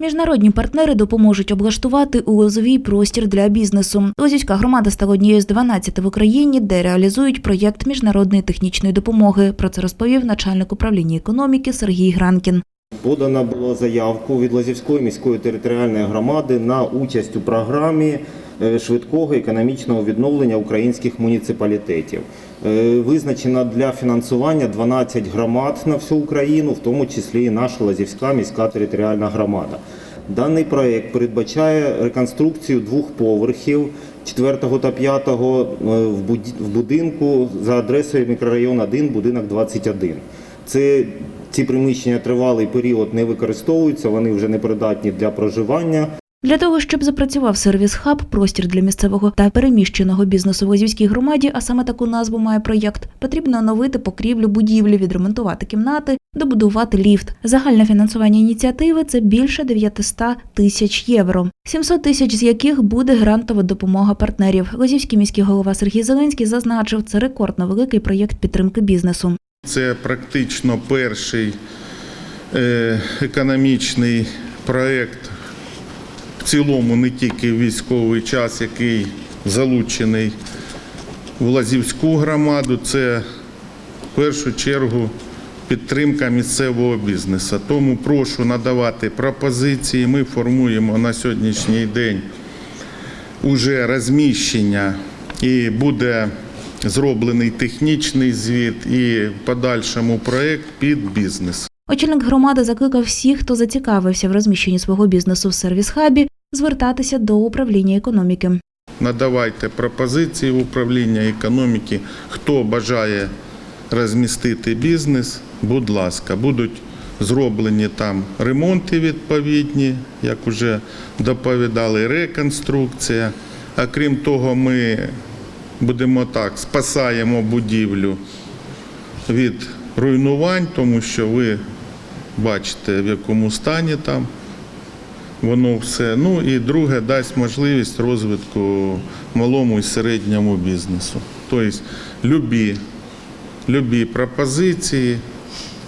Міжнародні партнери допоможуть облаштувати у Лозовій простір для бізнесу. Лозівська громада стала однією з 12 в Україні, де реалізують проєкт міжнародної технічної допомоги. Про це розповів начальник управління економіки Сергій Гранкін. Подано було заявку від Лозівської міської територіальної громади на участь у програмі е, швидкого економічного відновлення українських муніципалітетів. Е, Визначено для фінансування 12 громад на всю Україну, в тому числі і наша Лозівська міська територіальна громада. Даний проект передбачає реконструкцію двох поверхів 4 та 5 в будинку за адресою мікрорайон 1, будинок 21. Це ці приміщення тривалий період не використовуються, вони вже не придатні для проживання. Для того, щоб запрацював сервіс-хаб, простір для місцевого та переміщеного бізнесу в Лозівській громаді, а саме таку назву має проєкт, потрібно оновити покрівлю будівлі, відремонтувати кімнати, добудувати ліфт. Загальне фінансування ініціативи це більше 900 тисяч євро, 700 тисяч з яких буде грантова допомога партнерів. Лозівський міський голова Сергій Зеленський зазначив, це рекордно великий проєкт підтримки бізнесу. Це практично перший е, економічний проєкт в цілому, не тільки військовий час, який залучений в Лазівську громаду. Це в першу чергу підтримка місцевого бізнесу. Тому прошу надавати пропозиції. Ми формуємо на сьогоднішній день уже розміщення і буде зроблений технічний звіт і в подальшому проект під бізнес. Очільник громади закликав всіх, хто зацікавився в розміщенні свого бізнесу в сервіс-хабі, звертатися до управління економіки. Надавайте пропозиції в управління економіки. Хто бажає розмістити бізнес, будь ласка, будуть зроблені там ремонти відповідні, як вже доповідали, реконструкція. А крім того, ми будемо так, спасаємо будівлю від руйнувань, тому що ви бачите, в якому стані там воно все. Ну і друге дасть можливість розвитку малому і середньому бізнесу. Тобто любі, любі пропозиції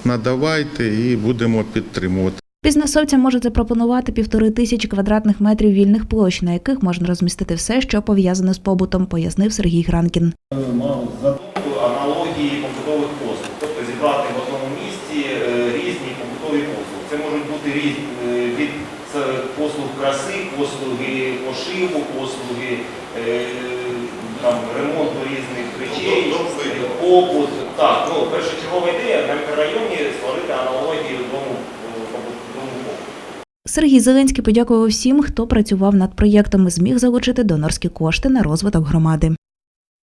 надавайте і будемо підтримувати. Бізнесовцям може запропонувати півтори тисячі квадратних метрів вільних площ, на яких можна розмістити все, що пов'язане з побутом, пояснив Сергій Гранкін. Мав задумку аналогії побутових послуг, тобто зібрати в одному місці е, різні побутові послуги. Це можуть бути різні е, від послуг краси, послуги пошиву, послуги е, там, ремонту різних речей, е, побут. Так, ну першочергова ідея на мікрорайоні Сергій Зеленський подякував всім, хто працював над проєктом і зміг залучити донорські кошти на розвиток громади.